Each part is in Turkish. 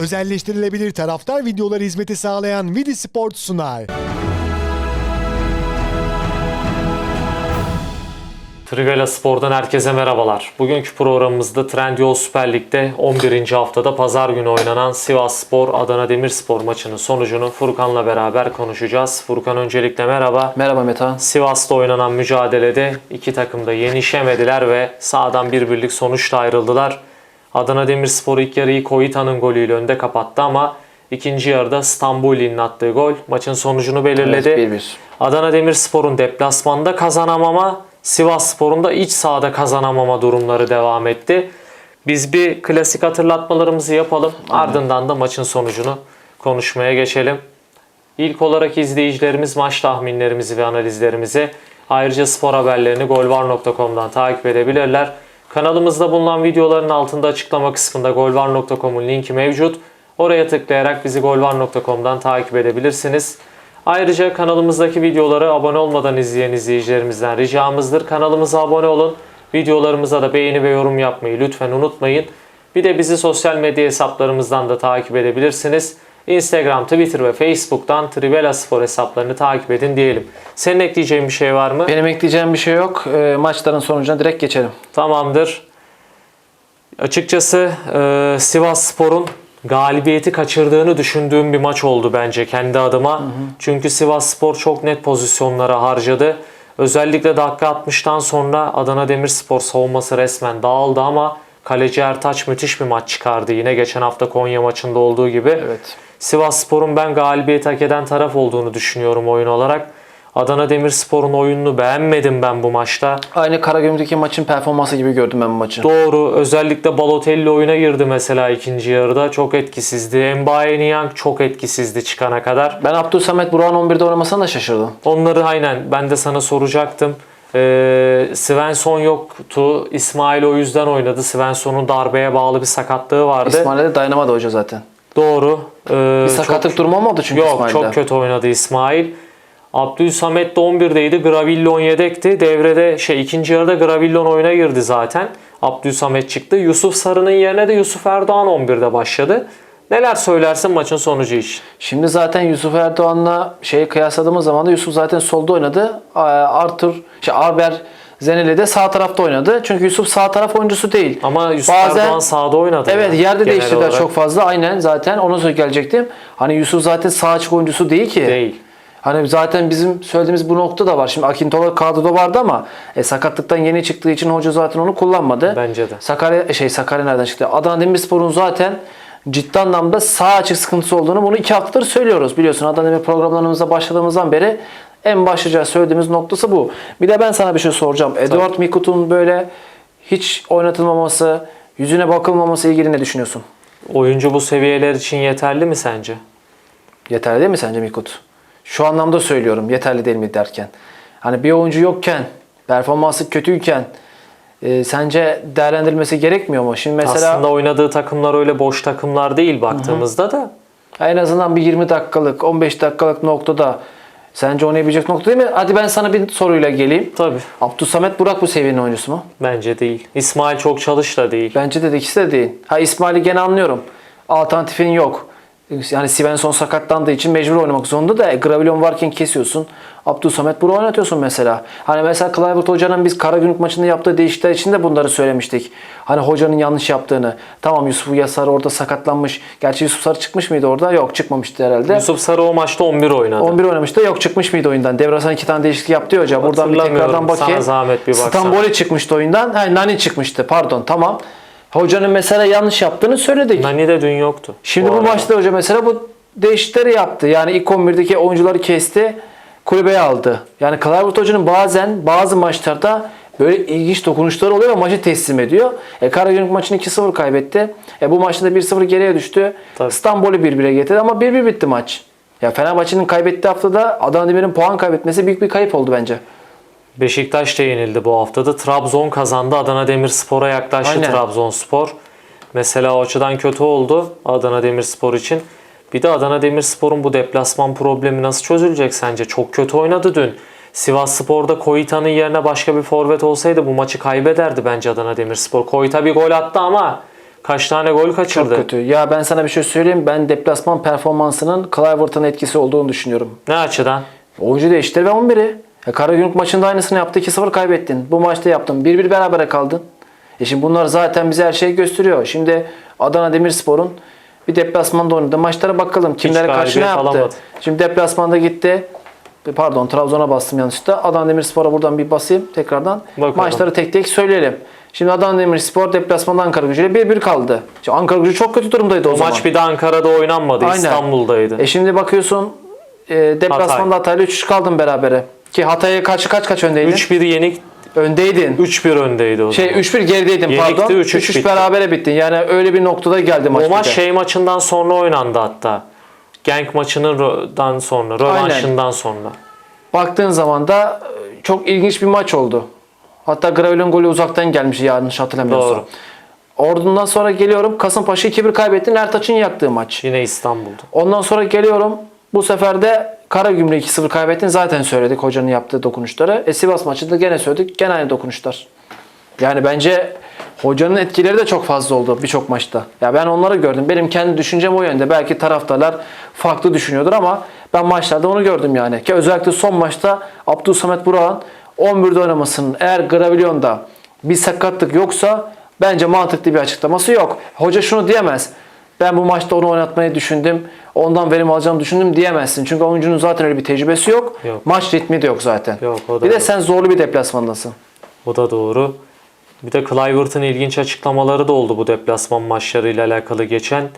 Özelleştirilebilir taraftar videoları hizmeti sağlayan Vidi Sport sunar. Trivela Spor'dan herkese merhabalar. Bugünkü programımızda Trendyol Süper Lig'de 11. haftada pazar günü oynanan Sivas Spor Adana Demirspor maçının sonucunu Furkan'la beraber konuşacağız. Furkan öncelikle merhaba. Merhaba Metehan. Sivas'ta oynanan mücadelede iki takım da yenişemediler ve sağdan bir birlik sonuçla ayrıldılar. Adana Demirspor ilk yarıyı Koita'nın golüyle önde kapattı ama ikinci yarıda Stambuli'nin attığı gol maçın sonucunu belirledi. Evet, 1-1. Adana Demirspor'un deplasmanda kazanamama, Sivas Spor'un da iç sahada kazanamama durumları devam etti. Biz bir klasik hatırlatmalarımızı yapalım. Ardından da maçın sonucunu konuşmaya geçelim. İlk olarak izleyicilerimiz maç tahminlerimizi ve analizlerimizi ayrıca spor haberlerini golvar.com'dan takip edebilirler. Kanalımızda bulunan videoların altında açıklama kısmında golvar.com'un linki mevcut. Oraya tıklayarak bizi golvar.com'dan takip edebilirsiniz. Ayrıca kanalımızdaki videoları abone olmadan izleyen izleyicilerimizden ricamızdır. Kanalımıza abone olun. Videolarımıza da beğeni ve yorum yapmayı lütfen unutmayın. Bir de bizi sosyal medya hesaplarımızdan da takip edebilirsiniz. Instagram, Twitter ve Facebook'tan Trivela Spor hesaplarını takip edin diyelim. Senin ekleyeceğin bir şey var mı? Benim ekleyeceğim bir şey yok. Ee, maçların sonucuna direkt geçelim. Tamamdır. Açıkçası e, Sivas Spor'un galibiyeti kaçırdığını düşündüğüm bir maç oldu bence kendi adıma. Çünkü Sivas Spor çok net pozisyonlara harcadı. Özellikle dakika 60'tan sonra Adana Demirspor savunması resmen dağıldı ama kaleci Ertaç müthiş bir maç çıkardı. Yine geçen hafta Konya maçında olduğu gibi. Evet. Sivas Spor'un ben galibiyet hak eden taraf olduğunu düşünüyorum oyun olarak. Adana Demirspor'un oyununu beğenmedim ben bu maçta. Aynı Karagümrük'teki maçın performansı gibi gördüm ben bu maçı. Doğru. Özellikle Balotelli oyuna girdi mesela ikinci yarıda. Çok etkisizdi. Mbaye Niang çok etkisizdi çıkana kadar. Ben Abdülsamet Burak'ın 11'de oynamasına da şaşırdım. Onları aynen ben de sana soracaktım. Ee, Svensson yoktu. İsmail o yüzden oynadı. Svensson'un darbeye bağlı bir sakatlığı vardı. İsmail'e de dayanamadı hoca zaten. Doğru. Ee, Bir sakatlık durumu olmadı çünkü Yok İsmail'de. çok kötü oynadı İsmail. Abdülsamet de 11'deydi. Gravillon yedekti. Devrede şey ikinci yarıda Gravillon oyuna girdi zaten. Abdülsamet çıktı. Yusuf Sarı'nın yerine de Yusuf Erdoğan 11'de başladı. Neler söylersin maçın sonucu için? Şimdi zaten Yusuf Erdoğan'la şeyi kıyasladığımız zaman da Yusuf zaten solda oynadı. Aa, Arthur, şey Aber Zeneli de sağ tarafta oynadı. Çünkü Yusuf sağ taraf oyuncusu değil. Ama Yusuf Bazen- Erdoğan sahada oynadı. Evet yani, yerde değiştirdiler olarak. çok fazla. Aynen zaten ona söz gelecektim. Hani Yusuf zaten sağ açık oyuncusu değil ki. Değil. Hani zaten bizim söylediğimiz bu nokta da var. Şimdi Akintola kadroda vardı ama e, sakatlıktan yeni çıktığı için hoca zaten onu kullanmadı. Bence de. Sakarya şey Sakarya nereden çıktı? Adana Demirspor'un zaten ciddi anlamda sağ açık sıkıntısı olduğunu bunu iki haftadır söylüyoruz. Biliyorsun Adana Demir programlarımıza başladığımızdan beri en başlıca söylediğimiz noktası bu. Bir de ben sana bir şey soracağım. Eduard Mikut'un böyle hiç oynatılmaması, yüzüne bakılmaması ilgili ne düşünüyorsun? Oyuncu bu seviyeler için yeterli mi sence? Yeterli değil mi sence Mikut? Şu anlamda söylüyorum yeterli değil mi derken. Hani bir oyuncu yokken, performansı kötüyken e, sence değerlendirilmesi gerekmiyor mu? Şimdi mesela Aslında oynadığı takımlar öyle boş takımlar değil baktığımızda da. en azından bir 20 dakikalık, 15 dakikalık noktada sence oynayabilecek nokta değil mi? Hadi ben sana bir soruyla geleyim. Tabii. Abdülsamet Burak bu seviyenin oyuncusu mu? Bence değil. İsmail çok çalış da değil. Bence de ikisi de değil. Ha İsmail'i gene anlıyorum. Alternatifin yok. Yani Svensson sakatlandığı için mecbur oynamak zorunda da e, Gravillon varken kesiyorsun. Abdülsamet Burak'ı oynatıyorsun mesela. Hani mesela Clivert Hoca'nın biz Karagümrük maçında yaptığı değişiklikler için de bunları söylemiştik. Hani hocanın yanlış yaptığını. Tamam Yusuf Yasar orada sakatlanmış. Gerçi Yusuf Sarı çıkmış mıydı orada? Yok çıkmamıştı herhalde. Yusuf Sarı o maçta 11 oynadı. 11 oynamıştı. Yok çıkmış mıydı oyundan? Devre arasında iki tane değişiklik yaptı ya hoca. Buradan bir tekrardan bakayım. Sana zahmet bir baksana. Stamboli çıkmıştı oyundan. Ha, Nani çıkmıştı. Pardon tamam. Hocanın mesela yanlış yaptığını söyledik. Nani de dün yoktu. Şimdi bu, arada. maçta hoca mesela bu değişiklikleri yaptı. Yani ilk 11'deki oyuncuları kesti, kulübeye aldı. Yani Clivert Hoca'nın bazen bazı maçlarda böyle ilginç dokunuşları oluyor ve maçı teslim ediyor. E, Karagümrük maçını 2-0 kaybetti. E, bu maçta 1-0 geriye düştü. İstanbul'u 1-1'e getirdi ama 1-1 bitti maç. Ya Fenerbahçe'nin kaybettiği haftada Adana Demir'in puan kaybetmesi büyük bir kayıp oldu bence. Beşiktaş da yenildi bu haftada. Trabzon kazandı. Adana Demirspor'a yaklaştı Aynen. Trabzonspor. Mesela o açıdan kötü oldu Adana Demirspor için. Bir de Adana Demirspor'un bu deplasman problemi nasıl çözülecek sence? Çok kötü oynadı dün. Sivas Spor'da Koita'nın yerine başka bir forvet olsaydı bu maçı kaybederdi bence Adana Demirspor. Koita bir gol attı ama Kaç tane gol Çok kaçırdı. kötü. Ya ben sana bir şey söyleyeyim. Ben deplasman performansının Clivert'ın etkisi olduğunu düşünüyorum. Ne açıdan? Oyuncu değiştir ve 11'i. Ya Karagümrük maçında aynısını yaptı. 2-0 kaybettin. Bu maçta yaptın. 1-1 berabere kaldın. E şimdi bunlar zaten bize her şeyi gösteriyor. Şimdi Adana Demirspor'un bir deplasmanda oynadığı maçlara bakalım. Kimlere karşı ne yaptı? alamadı. Şimdi deplasmanda gitti. Pardon Trabzon'a bastım yanlışlıkla. Adana Demirspor'a buradan bir basayım tekrardan. Bakalım. Maçları tek tek söyleyelim. Şimdi Adana Demirspor deplasmanda Ankara gücüyle 1-1 kaldı. Şimdi Ankara gücü çok kötü durumdaydı o, O zaman. maç bir de Ankara'da oynanmadı. Aynen. İstanbul'daydı. E şimdi bakıyorsun e, deplasmanda Hatay'la 3-3 kaldın berabere. Ki Hatay'a karşı kaç kaç öndeydin? 3-1 yenik, Öndeydin. 3-1 öndeydi o Şey zaman. 3-1 gerideydin Yenikti, pardon. 3-3 3-3 bitti. berabere bittin. Yani öyle bir noktada geldi maç. O maç de. şey maçından sonra oynandı hatta. Genk maçından sonra, rövanşından sonra. Baktığın zaman da e, çok ilginç bir maç oldu. Hatta Gravel'in golü uzaktan gelmiş yanlış hatırlamıyorsam. Doğru. Ordundan sonra geliyorum Kasımpaşa 2-1 kaybettin. Ertaç'ın yaktığı maç. Yine İstanbul'da. Ondan sonra geliyorum. Bu sefer de Karagümrük 2-0 kaybettin. Zaten söyledik hocanın yaptığı dokunuşları. E Sivas maçında gene söyledik. Gene aynı dokunuşlar. Yani bence hocanın etkileri de çok fazla oldu birçok maçta. Ya ben onları gördüm. Benim kendi düşüncem o yönde. Belki taraftarlar farklı düşünüyordur ama ben maçlarda onu gördüm yani. Ki özellikle son maçta Abdülsamet Burak'ın 11'de oynamasının eğer Gravilyon'da bir sakatlık yoksa bence mantıklı bir açıklaması yok. Hoca şunu diyemez. Ben bu maçta onu oynatmayı düşündüm. Ondan verim alacağımı düşündüm diyemezsin. Çünkü oyuncunun zaten öyle bir tecrübesi yok. Yok. Maç ritmi de yok zaten. Yok, o da bir de yok. sen zorlu bir deplasmandasın. O da doğru. Bir de Clivert'ın ilginç açıklamaları da oldu bu deplasman maçlarıyla alakalı geçen.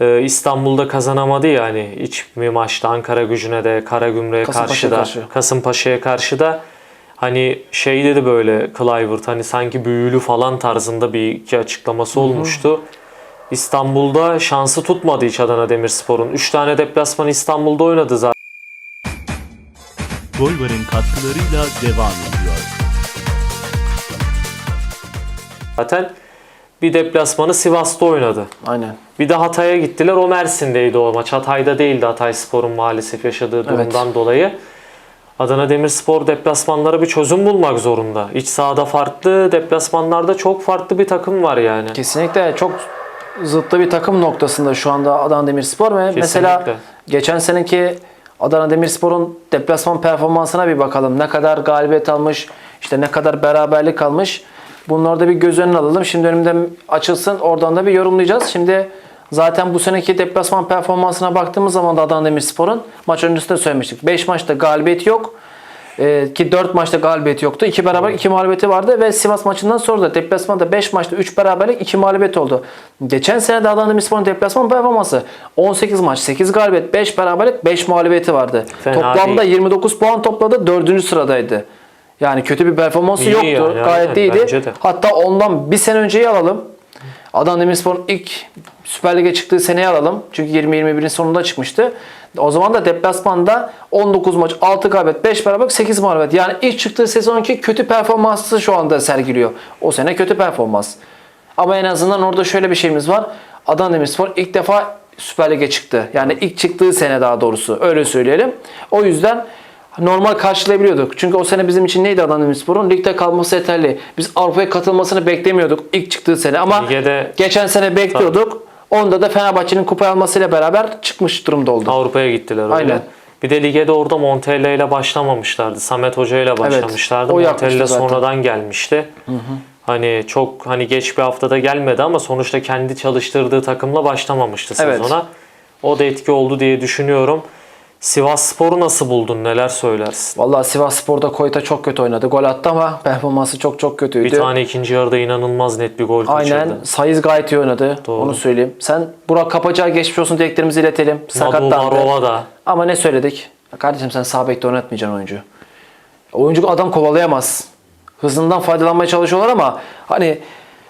Ee, İstanbul'da kazanamadı yani iç bir maçta Ankara gücüne de Karagümrük'e karşı da karşı. Kasımpaşa'ya karşı da hani şey dedi böyle Clivert hani sanki büyülü falan tarzında bir iki açıklaması olmuştu. İstanbul'da şansı tutmadı hiç Adana Demirspor'un. 3 tane deplasman İstanbul'da oynadı zaten. Golvar'ın katkılarıyla devam ediyor. zaten. Bir deplasmanı Sivas'ta oynadı. Aynen. Bir de Hatay'a gittiler. O Mersin'deydi o maç. Hatay'da değildi Hatay Spor'un maalesef yaşadığı durumdan dolayı. Adana Demirspor deplasmanlara bir çözüm bulmak zorunda. İç sahada farklı, deplasmanlarda çok farklı bir takım var yani. Kesinlikle çok zıttı bir takım noktasında şu anda Adana Demirspor ve mesela geçen seneki Adana Demirspor'un deplasman performansına bir bakalım. Ne kadar galibiyet almış, işte ne kadar beraberlik almış. Bunları da bir göz önüne alalım. Şimdi önümde açılsın. Oradan da bir yorumlayacağız. Şimdi zaten bu seneki deplasman performansına baktığımız zaman da Adana Demirspor'un maç öncesinde söylemiştik. 5 maçta galibiyet yok. Ee, ki 4 maçta galibiyet yoktu. 2 beraber 2 mağlubiyeti vardı ve Sivas maçından sonra da deplasmanda 5 maçta 3 beraberlik 2 mağlubiyet oldu. Geçen sene de Adana Demirspor'un deplasman performansı 18 maç 8 galibiyet 5 beraberlik 5 mağlubiyeti vardı. Fena Toplamda değil. 29 puan topladı 4. sıradaydı. Yani kötü bir performansı İyi yoktu. yani, Gayet aynen, iyiydi. Hatta ondan bir sene önceyi alalım. Adana Demirspor'un ilk Süper Lig'e çıktığı seneyi alalım. Çünkü 20-21'in sonunda çıkmıştı. O zaman da deplasmanda 19 maç, 6 galibiyet, 5 beraber, 8 mağlubiyet. Yani ilk çıktığı sezonki kötü performansı şu anda sergiliyor. O sene kötü performans. Ama en azından orada şöyle bir şeyimiz var. Adana Demirspor ilk defa Süper Lig'e çıktı. Yani ilk çıktığı sene daha doğrusu. Öyle söyleyelim. O yüzden normal karşılayabiliyorduk. Çünkü o sene bizim için neydi Adana Demirspor'un? Ligde kalması yeterli. Biz Avrupa'ya katılmasını beklemiyorduk ilk çıktığı sene ama Lige de- geçen sene bekliyorduk. Onda da Fenerbahçe'nin kupa almasıyla beraber çıkmış durumda oldu. Avrupa'ya gittiler öyle. Aynen. Bir de lige de orada Montella ile başlamamışlardı. Samet Hoca ile başlamışlardı. yapmıştı Montella sonradan gelmişti. Hani çok hani geç bir haftada gelmedi ama sonuçta kendi çalıştırdığı takımla başlamamıştı Evet. sezona. O da etki oldu diye düşünüyorum. Sivas Spor'u nasıl buldun? Neler söylersin? Vallahi Sivas Spor'da Koyta çok kötü oynadı. Gol attı ama performansı çok çok kötüydü. Bir tane ikinci yarıda inanılmaz net bir gol kaçırdı. Aynen. Sayız gayet iyi oynadı. Doğru. Onu söyleyeyim. Sen Burak Kapacağı geçmiş olsun dileklerimizi iletelim. Madu Sakatlandı. Varova da. Ama ne söyledik? Ya Kardeşim sen sağ bekte oynatmayacaksın oyuncu. Oyuncu adam kovalayamaz. Hızından faydalanmaya çalışıyorlar ama hani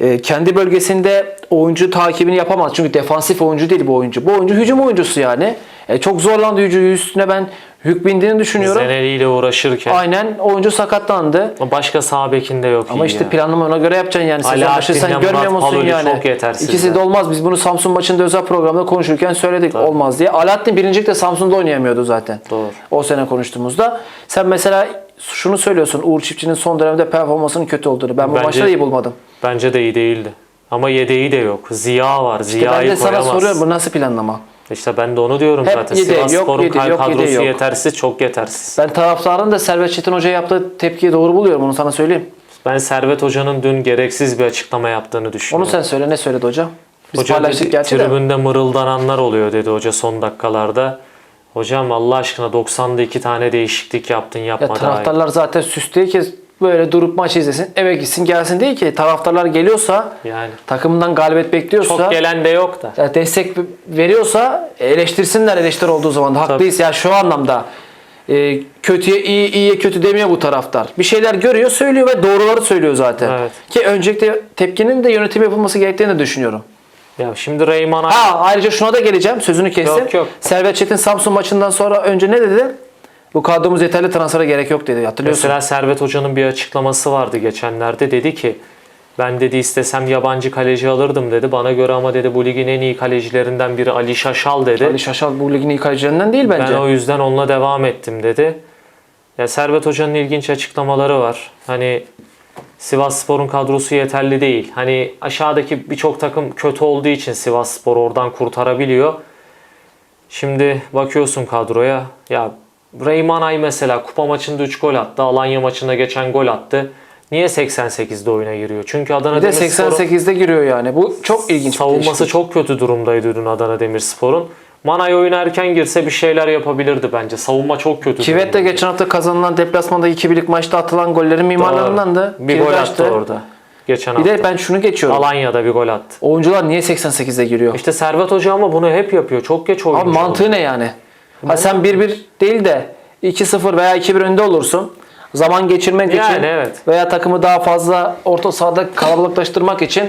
e, kendi bölgesinde oyuncu takibini yapamaz. Çünkü defansif oyuncu değil bu oyuncu. Bu oyuncu hücum oyuncusu yani. E, çok zorlandı hücum üstüne ben hük bindiğini düşünüyorum. Zeneli ile uğraşırken. Aynen oyuncu sakatlandı. Başka sağ bekinde yok Ama işte ya. planlama ona göre yapacaksın yani. Sezon başı sen Murat görmüyor musun Paloli yani? çok yetersizler. İkisi de olmaz. Biz bunu Samsun maçında özel programda konuşurken söyledik olmaz diye. Alaaddin birincilikte Samsun'da oynayamıyordu zaten. Doğru. O sene konuştuğumuzda. Sen mesela şunu söylüyorsun. Uğur Çiftçi'nin son dönemde performansının kötü olduğunu. Ben bu Bence- maçta iyi bulmadım. Bence de iyi değildi. Ama yedeği de yok. Ziya var. İşte ben Ziya'yı de sana koyamaz. soruyorum bu nasıl planlama? İşte ben de onu diyorum Hep zaten. yedeği yok, Sivasspor'un yedeği yok, kadrosu yedeği yok. yetersiz, çok yetersiz. Ben taraftarın da Servet Çetin Hoca'ya yaptığı tepkiyi doğru buluyorum onu sana söyleyeyim. Ben Servet Hoca'nın dün gereksiz bir açıklama yaptığını Onu düşünüyorum. sen söyle ne söyledi hoca? Biz Hoca paylaştık dedi, gerçi de. tribünde mırıldananlar oluyor dedi hoca son dakikalarda. Hocam Allah aşkına 90'da iki tane değişiklik yaptın Ya yapma daha iyi. taraftarlar zaten ki böyle durup maç izlesin eve gitsin gelsin değil ki taraftarlar geliyorsa Yani takımından galibiyet bekliyorsa çok gelen de yok da. destek veriyorsa eleştirsinler eleştiri olduğu zaman haklıyız ya şu anlamda e, kötüye iyi iyiye kötü demiyor bu taraftar. Bir şeyler görüyor söylüyor ve doğruları söylüyor zaten. Evet. Ki öncelikle tepkinin de yönetim yapılması gerektiğini de düşünüyorum. Ya şimdi Reyman Ha ayrıca şuna da geleceğim sözünü kestim. Yok, yok. Servet Çetin Samsun maçından sonra önce ne dedi? Bu kadromuz yeterli transfere gerek yok dedi hatırlıyorsun. Mesela Servet Hoca'nın bir açıklaması vardı geçenlerde. Dedi ki ben dedi istesem yabancı kaleci alırdım dedi. Bana göre ama dedi bu ligin en iyi kalecilerinden biri Ali Şaşal dedi. Ali Şaşal bu ligin iyi kalecilerinden değil bence. Ben o yüzden onunla devam ettim dedi. Ya Servet Hoca'nın ilginç açıklamaları var. Hani Sivas Spor'un kadrosu yeterli değil. Hani aşağıdaki birçok takım kötü olduğu için Sivas Spor oradan kurtarabiliyor. Şimdi bakıyorsun kadroya. Ya Reyman Ay mesela kupa maçında 3 gol attı. Alanya maçında geçen gol attı. Niye 88'de oyuna giriyor? Çünkü Adana Bir de Demirspor'un 88'de giriyor yani. Bu çok ilginç bir savunması değişiklik. çok kötü durumdaydı dün Adana Demirspor'un. Manay oyuna erken girse bir şeyler yapabilirdi bence. Savunma çok kötü. Kivet de durumdaydı. geçen hafta kazanılan deplasmanda 2 birlik maçta atılan gollerin mimarlarından da. Bir Kivet gol açtı. attı orada. Geçen Bir hafta. de ben şunu geçiyorum. Alanya'da bir gol attı. Oyuncular niye 88'de giriyor? İşte Servet Hoca ama bunu hep yapıyor. Çok geç oyuncu. Abi mantığı ne yani? Ha sen 1-1 değil de 2-0 veya 2-1 önde olursun. Zaman geçirmek Yani için evet. veya takımı daha fazla orta sahada kalabalıklaştırmak için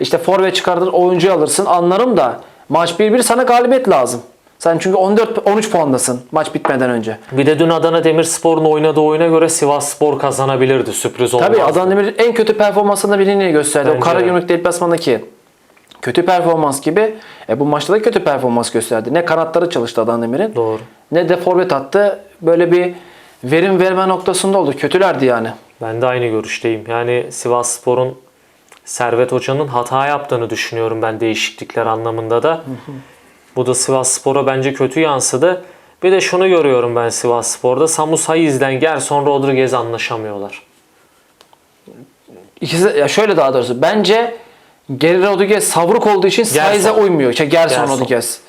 işte forvet çıkartır oyuncu alırsın anlarım da maç 1-1 sana galibiyet lazım. Sen çünkü 14 13 puandasın maç bitmeden önce. Bir de dün Adana Demirspor'un oynadığı oyuna göre Sivas Spor kazanabilirdi. Sürpriz olmazdı. Tabii Adana Demir en kötü performansını birini gösterdi. Bence o Karagümrük deplasmandaki kötü performans gibi e, bu maçta da kötü performans gösterdi. Ne kanatları çalıştı Adana Demir'in Doğru. ne de forvet attı. Böyle bir verim verme noktasında oldu. Kötülerdi yani. Ben de aynı görüşteyim. Yani Sivas Spor'un Servet Hoca'nın hata yaptığını düşünüyorum ben değişiklikler anlamında da. Bu da Sivas Spor'a bence kötü yansıdı. Bir de şunu görüyorum ben Sivas Spor'da. Samu Sayiz'den Gerson Rodriguez anlaşamıyorlar. İkisi ya şöyle daha doğrusu bence Geri Rodriguez savruk olduğu için Saiz'e uymuyor. Şey, Gerson, Gerson. Rodriguez.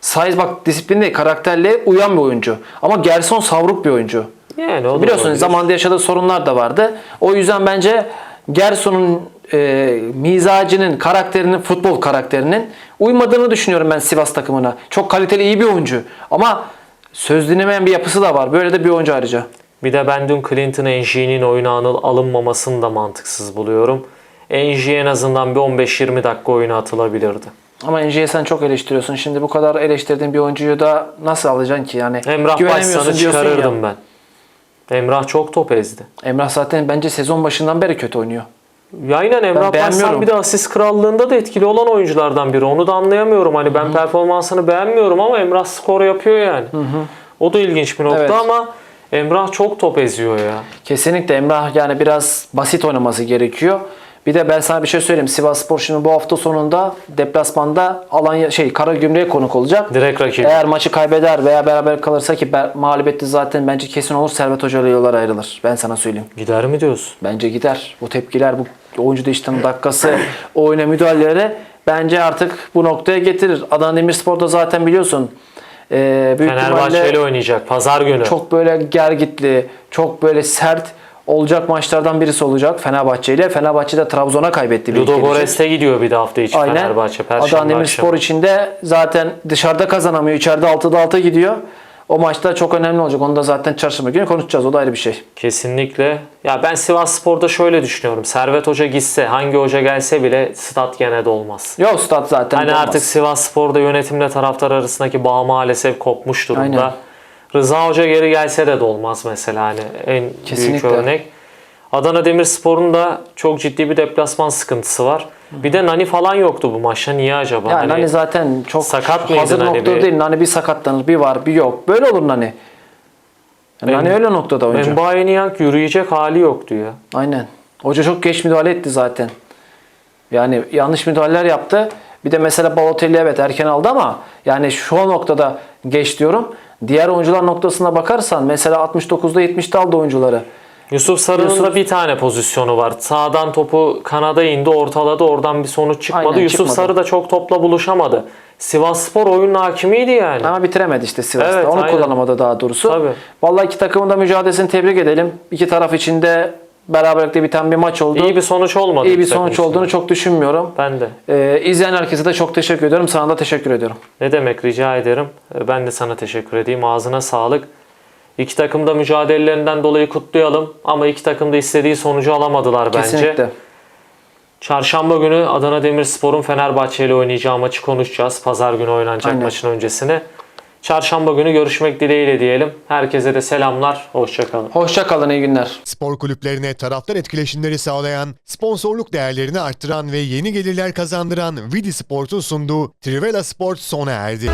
Saiz bak disiplinli, karakterli, uyan bir oyuncu. Ama Gerson savruk bir oyuncu. Yani o Biliyorsunuz zamanda yaşadığı sorunlar da vardı. O yüzden bence Gerson'un e, mizacının, karakterinin, futbol karakterinin uymadığını düşünüyorum ben Sivas takımına. Çok kaliteli, iyi bir oyuncu. Ama söz dinlemeyen bir yapısı da var. Böyle de bir oyuncu ayrıca. Bir de ben dün Clinton Enji'nin oyuna alınmamasını da mantıksız buluyorum. Enji en azından bir 15-20 dakika oyuna atılabilirdi. Ama NG'ye sen çok eleştiriyorsun. Şimdi bu kadar eleştirdiğin bir oyuncuyu da nasıl alacaksın ki? Yani Emrah Başsan'ı diyorsun ya. çıkarırdım ben. Emrah çok top ezdi. Emrah zaten bence sezon başından beri kötü oynuyor. Ya aynen Emrah Başsan bir de asist krallığında da etkili olan oyunculardan biri. Onu da anlayamıyorum. Hani ben performansını beğenmiyorum ama Emrah skor yapıyor yani. O da ilginç bir nokta Evet. ama Emrah çok top eziyor ya. Kesinlikle Emrah yani biraz basit oynaması gerekiyor. Bir de ben sana bir şey söyleyeyim. Sivas Spor şimdi bu hafta sonunda deplasmanda Alanya şey Karagümrük'e konuk olacak. Direkt rakip. Eğer maçı kaybeder veya beraber kalırsa ki mağlubiyeti zaten bence kesin olur Servet Hoca ile yollar ayrılır. Ben sana söyleyeyim. Gider mi diyorsun? Bence gider. Bu tepkiler, bu oyuncu değiştirme dakikası, oyuna müdahaleleri bence artık bu noktaya getirir. Adana Demirspor'da zaten biliyorsun e, büyük Fenerbahçe ile oynayacak. Pazar günü. çok böyle gergitli, çok böyle sert olacak maçlardan birisi olacak Fenerbahçe ile. Fenerbahçe de Trabzon'a kaybetti. Ludogorets'e gidiyor bir de hafta içi Aynen. Fenerbahçe. Perşembe Adana akşamı. Demirspor için de zaten dışarıda kazanamıyor. İçeride 6'da 6 gidiyor. O maçta çok önemli olacak. Onu da zaten çarşamba günü konuşacağız. O da ayrı bir şey. Kesinlikle. Ya ben Sivas Spor'da şöyle düşünüyorum. Servet Hoca gitse, hangi hoca gelse bile stat gene dolmaz. Yok stat zaten. Hani olmaz. artık Sivas Spor'da yönetimle taraftar arasındaki bağ maalesef kopmuş durumda. Aynen. Rıza Hoca geri gelse de dolmaz mesela hani en büyük Kesinlikle. örnek. Adana Demirspor'un da çok ciddi bir deplasman sıkıntısı var. Bir de Nani falan yoktu bu maçta. Niye acaba? Yani Hani Nani zaten çok sakat mıydı hazır noktada bir? değil. Nani bir sakatlanır, bir var, bir yok. Böyle olur Nani. Yani Em- Nani öyle noktada oyuncu. Mbaye Niang yürüyecek hali yoktu ya. Aynen. Hoca çok geç müdahale etti zaten. Yani yanlış müdahaleler yaptı. Bir de mesela Balotelli evet erken aldı ama yani şu noktada geç diyorum. Diğer oyuncular noktasına bakarsan mesela 69'da 70'te aldı oyuncuları. Yusuf Sarı'nın Yusuf- da bir tane pozisyonu var. Sağdan topu kanada indi, ortaladı. Oradan bir sonuç çıkmadı. Aynen, Yusuf çıkmadı. Sarı da çok topla buluşamadı. Sivas Spor oyunun hakimiydi yani. Ama bitiremedi işte Sivas'ta. Evet, Onu aynen. kullanamadı daha doğrusu. Tabii. Vallahi iki takımın da mücadelesini tebrik edelim. İki taraf için de beraberlikte biten bir maç oldu. İyi bir sonuç olmadı. İyi bir sonuç olduğunu çok düşünmüyorum. Ben de. Ee, izleyen herkese de çok teşekkür ediyorum. Sana da teşekkür ediyorum. Ne demek rica ederim. Ee, Ben de sana teşekkür edeyim. Ağzına sağlık. İki takım da mücadelelerinden dolayı kutlayalım. Ama iki takım da istediği sonucu alamadılar bence. Kesinlikle. Çarşamba günü Adana Demirspor'un Fenerbahçe ile oynayacağı maçı konuşacağız. Pazar günü oynanacak Aynen. maçın öncesine. Çarşamba günü görüşmek dileğiyle diyelim. Herkese de selamlar. Hoşçakalın. Hoşça kalın, iyi günler. Spor kulüplerine taraftar etkileşimleri sağlayan, sponsorluk değerlerini arttıran ve yeni gelirler kazandıran Vidi Sport'un sunduğu Trivela Sport sona erdi.